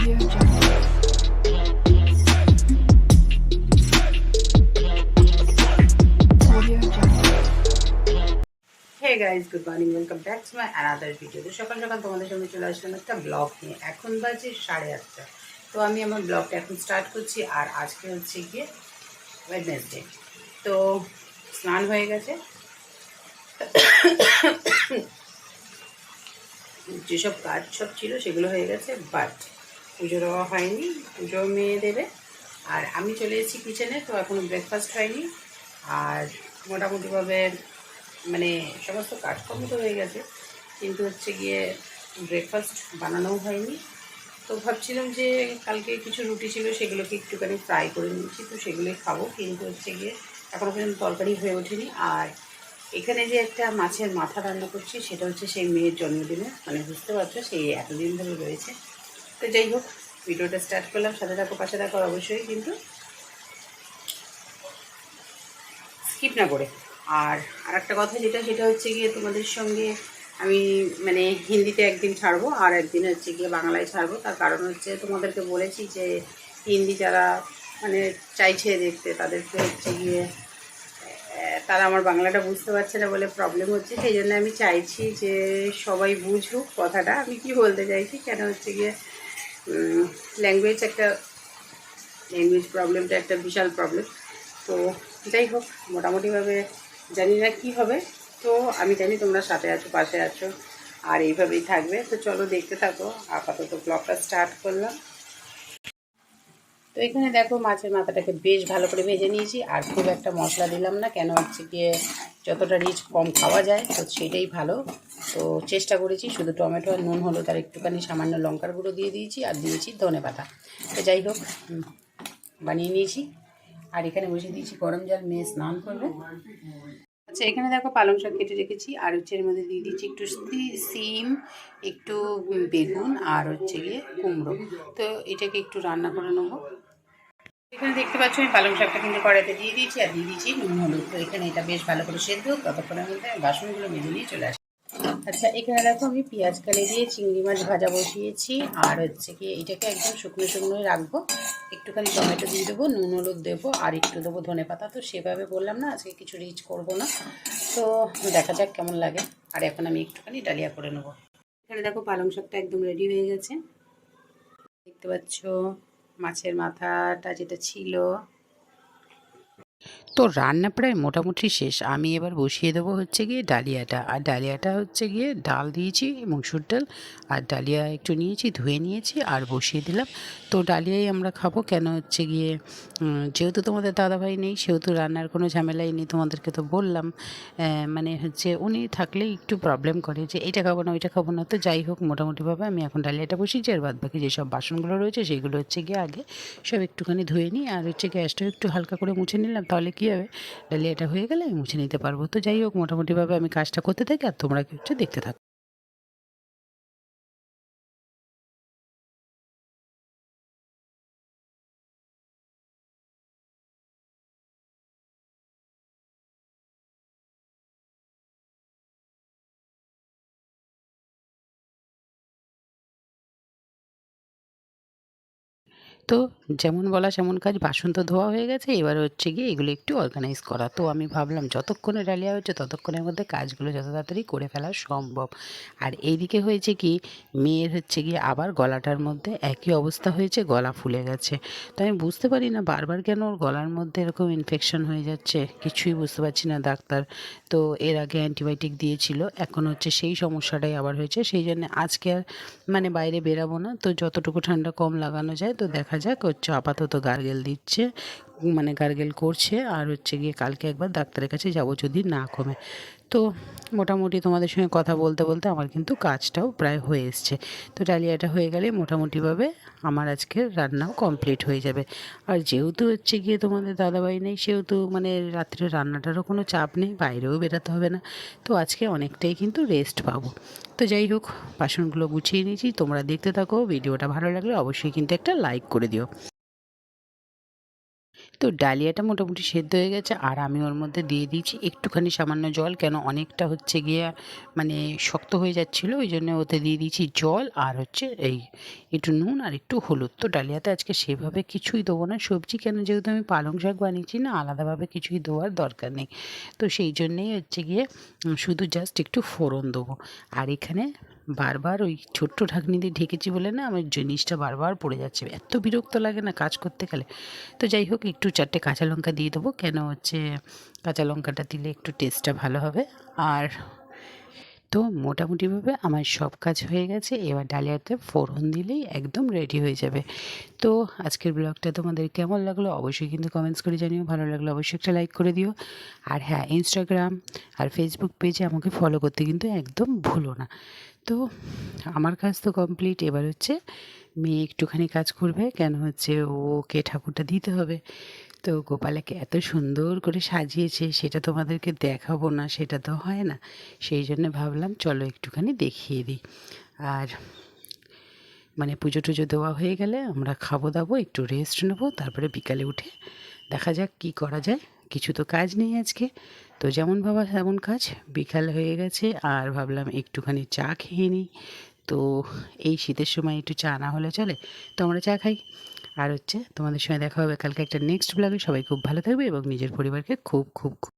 Guys good morning welcome back to my another video তো সকাল সকাল তোমাদের সঙ্গে চলে আসলাম একটা ব্লগ নিয়ে। এখন বাজে সাড়ে আটটা। তো আমি আমার ব্লগটা এখন স্টার্ট করছি আর আজকে হচ্ছে গিয়ে ওয়েডনেসডে তো স্নান হয়ে গেছে। যেসব কাজ সব ছিল সেগুলো হয়ে গেছে বাট পুজো দেওয়া হয়নি, পুজো মেয়ে দেবে। আর আমি চলে এসেছি কিচেনে তো এখনও ব্রেকফাস্ট হয়নি। আর মোটামুটিভাবে মানে সমস্ত কাজকর্ম তো হয়ে গেছে, কিন্তু হচ্ছে গিয়ে ব্রেকফাস্ট বানানোও হয়নি। তো ভাবছিলাম যে কালকে কিছু রুটি ছিল, সেগুলোকে একটুখানি ফ্রাই করে নিয়েছি তো সেগুলোই খাব, কিন্তু হচ্ছে গিয়ে এখনও পর্যন্ত তরকারি হয়ে ওঠেনি। আর এখানে যে একটা মাছের মাথা রান্না করছি, সেটা হচ্ছে সেই মেয়ের জন্মদিনে মানে বুঝতে পারছ সেই এতদিন ধরে রয়েছে। তো যাই হোক, ভিডিওটা স্টার্ট করলাম, সাথে থাকো, পাশে থাকো অবশ্যই কিন্তু স্কিপ না করে। আর আর একটা কথা যেটা, সেটা হচ্ছে গিয়ে তোমাদের সঙ্গে আমি মানে হিন্দিতে একদিন ছাড়বো, আর একদিন হচ্ছে গিয়ে বাংলায় ছাড়বো। তার কারণ হচ্ছে তোমাদেরকে বলেছি যে, হিন্দি যারা মানে চাইছে দেখতে, তাদেরকে হচ্ছে গিয়ে তারা আমার বাংলাটা বুঝতে পারছে না বলে প্রবলেম হচ্ছে। সেই জন্য আমি চাইছি যে সবাই বুঝুক কথাটা। আমি কি বলতে চাইছি? কেন হচ্ছে গিয়ে ল্যাঙ্গুয়েজ একটা ল্যাঙ্গুয়েজ প্রবলেমটা একটা বিশাল প্রবলেম তো যাই হোক, মোটামুটিভাবে জানি না কী হবে। তো আমি জানি তোমরা সাথে আছো, পাশে আছো, আর এইভাবেই থাকবে। তো চলো দেখতে থাকো। আপাতত ব্লগটা স্টার্ট করলাম। এখানে দেখো মাছের মাথাটাকে বেশ ভালো করে ভেজে নিয়েছি, আর খুব একটা মশলা দিলাম না, কেন হচ্ছে গিয়ে যতটা রিচ কম খাওয়া যায়, তো সেটাই ভালো। তো চেষ্টা করেছি, শুধু টমেটো আর নুন হলো তার একটুখানি সামান্য লঙ্কার গুঁড়ো দিয়ে দিয়েছি, আর দিয়েছি ধনে পাতা। তো যাই হোক বানিয়ে নিয়েছি, আর এখানে বসে দিয়েছি গরম জল, মেয়ে স্নান করবে। আচ্ছা এখানে দেখো পালং শাক কেটে রেখেছি, আর হচ্ছে এর মধ্যে দিয়ে দিচ্ছি একটু সিম, একটু বেগুন, আর হচ্ছে গিয়ে কুমড়ো। তো এটাকে একটু রান্না করে নেব। এখানে দেখতে পাচ্ছ, আমি পালং শাকটা কিন্তু কড়াইতে দিয়ে দিয়েছি আর দিয়ে দিয়েছি নুন, হলুদ। তো এখানে এটা বেশ ভালো করে সেদ্ধ ততক্ষণের মধ্যে আমি বাসনগুলো মেজে নিয়ে চলে আসি। আচ্ছা এখানে দেখো আমি পেঁয়াজ কালি দিয়ে চিংড়ি মাছ ভাজা বসিয়েছি। আর হচ্ছে কি, এটাকে একদম শুকনো শুকনোই রাখব। একটুখানি টমেটো দিয়ে দেবো, নুন, হলুদ দেবো, আর একটু দেবো ধনে পাতা। তো সেভাবে বললাম না, আজকে কিছু রিচ করব না। তো দেখা যাক কেমন লাগে। আর এখন আমি একটুখানি ডালিয়া করে নেব। এখানে দেখো পালং শাকটা একদম রেডি হয়ে গেছে। দেখতে পাচ্ছ মাছের মাথাটা যেটা ছিল তো রান্না প্রায় মোটামুটি শেষ। আমি এবার বসিয়ে দেবো হচ্ছে গিয়ে ডালিয়াটা। আর ডালিয়াটা হচ্ছে গিয়ে ডাল দিয়েছি, মসুর ডাল। আর ডালিয়া একটু নিয়েছি, ধুয়ে নিয়েছি আর বসিয়ে দিলাম। তো ডালিয়াই আমরা খাব। কেন হচ্ছে গিয়ে যেহেতু তোমাদের দাদাভাই নেই, সেহেতু রান্নার কোনো ঝামেলাই নেই, তোমাদেরকে তো বললাম। মানে হচ্ছে উনি থাকলে একটু প্রবলেম করে যে এটা খাব না, ওইটা খাব না। তো যাই হোক, মোটামুটিভাবে আমি এখন ডালিয়াটা বসিয়েছি। আর বাদ বাকি যেসব বাসনগুলো রয়েছে, সেগুলো হচ্ছে গিয়ে আগে সব একটুখানি ধুয়ে নিই। আর হচ্ছে গ্যাসটাও একটু হালকা করে মুছে নিলাম। তাহলে কী হবে এটা হয়ে গেলে আমি মুছে নিতে পারব। তো যাই হোক, মোটামুটিভাবে আমি কাজটা করতে থাকি আর তোমরা কিছু দেখতে থাকো। তো যেমন বলা সেমন কাজ, বাসন তো ধোয়া হয়ে গেছে, এবার হচ্ছে গিয়ে এগুলো একটু অর্গানাইজ করা। তো আমি ভাবলাম, যতক্ষণে ডালিয়া হচ্ছে ততক্ষণের মধ্যে কাজগুলো যত তাড়াতাড়ি করে ফেলা সম্ভব। আর এইদিকে হয়েছে কি, মেয়ের হচ্ছে গিয়ে আবার গলাটার মধ্যে একই অবস্থা হয়েছে, গলা ফুলে গেছে। তো আমি বুঝতে পারি না, বারবার কেন ওর গলার মধ্যে এরকম ইনফেকশন হয়ে যাচ্ছে? কিছুই বুঝতে পারছি না ডাক্তার। তো এর আগে অ্যান্টিবায়োটিক দিয়েছিল, এখন হচ্ছে সেই সমস্যাটাই আবার হয়েছে। সেই জন্য আজকে আর মানে বাইরে বেরাবো না। তো যতটুকু ঠান্ডা কম লাগানো যায়, তো দেখা যাক হচ্ছে আপাতত গার্গেল দিচ্ছে। মানে গার্গেল করছে, আর হচ্ছে গিয়ে কালকে একবার ডাক্তারের কাছে যাব যদি না কমে। তো মোটামুটি তোমাদের সঙ্গে কথা বলতে বলতে আমার কিন্তু কাজটাও প্রায় হয়ে এসছে। তো ডালিয়াটা হয়ে গেলে মোটামুটিভাবে আমার আজকের রান্নাও কমপ্লিট হয়ে যাবে। আর যেহেতু হচ্ছে গিয়ে তোমাদের দাদাভাই নেই, সেহেতু মানে রাত্রে রান্নাটারও কোনো চাপ নেই, বাইরেও বেরোতে হবে না। তো আজকে অনেকটাই কিন্তু রেস্ট পাবো। তো যাই হোক, বাসনগুলো গুছিয়ে নিয়েছি, তোমরা দেখতে থাকো, ভিডিওটা ভালো লাগলে অবশ্যই কিন্তু একটা লাইক করে দিও। তো ডালিয়াটা মোটামুটি সেদ্ধ হয়ে গেছে, আর আমি ওর মধ্যে দিয়ে দিয়েছি একটুখানি সামান্য জল, কেন অনেকটা হচ্ছে গিয়ে মানে শক্ত হয়ে যাচ্ছিল, ওই জন্য ওতে দিয়ে দিয়েছি জল আর হচ্ছে এই একটু নুন আর একটু হলুদ। তো ডালিয়াতে আজকে সেভাবে কিছুই দেবো না, সবজি কেন যেহেতু আমি পালং শাক বানিয়েছি না, আলাদাভাবে কিছুই দেওয়ার দরকার নেই। তো সেই জন্যেই হচ্ছে গিয়ে, শুধু জাস্ট একটু ফোড়ন দেবো। আর এখানে বারবার ওই ছোট্ট ঢাকনি দিয়ে ঢেকেছি বলে না আমার জিনিসটা বারবার পড়ে যাচ্ছে। এত বিরক্ত লাগে না কাজ করতে গেলে। তো যাই হোক, একটু চারটে কাঁচা লঙ্কা দিয়ে দেবো। কেন হচ্ছে, কাঁচা লঙ্কাটা দিলে একটু টেস্টটা ভালো হবে। আর তো মোটামুটিভাবে আমার সব কাজ হয়ে গেছে। এবার ডালিয়াতে ফোড়ন দিলেই একদম রেডি হয়ে যাবে। তো আজকের ব্লগটা তোমাদের কেমন লাগল অবশ্যই কিন্তু কমেন্টস করে জানিও। ভালো লাগল অবশ্যই একটা লাইক করে দিও। আর হ্যাঁ ইনস্টাগ্রাম আর ফেসবুক পেজে আমাকে ফলো করতে কিন্তু একদম ভুলো না। তো আমার কাজ তো কমপ্লিট এবার হচ্ছে মেয়ে একটুখানি কাজ করবে। কেন হচ্ছে ওকে ঠাকুরটা দিতে হবে? তো গোপালাকে এত সুন্দর করে সাজিয়েছে, সেটা তোমাদেরকে দেখাবো না, সেটা তো হয় না। সেই জন্য ভাবলাম, চলো একটুখানি দেখিয়ে দিই। আর মানে পুজো টুজো দেওয়া হয়ে গেলে আমরা খাব দাবো, একটু রেস্ট নেব, তারপরে বিকালে উঠে দেখা যাক কি করা যায়। কিছু তো কাজ নেই আজকে। তো যেমন ভাবা তেমন কাজ। বিকাল হয়ে গেছে, আর ভাবলাম একটুখানি চা খেয়ে নিই। তো এই শীতের সময় একটু চা না হলে চলে, তো আমরা চা খাই। আর হচ্ছে তোমাদের সঙ্গে দেখা হবে কালকে একটা নেক্সট ব্লগে সবাই খুব ভালো থাকবে এবং নিজের পরিবারকে খুব খুব খুব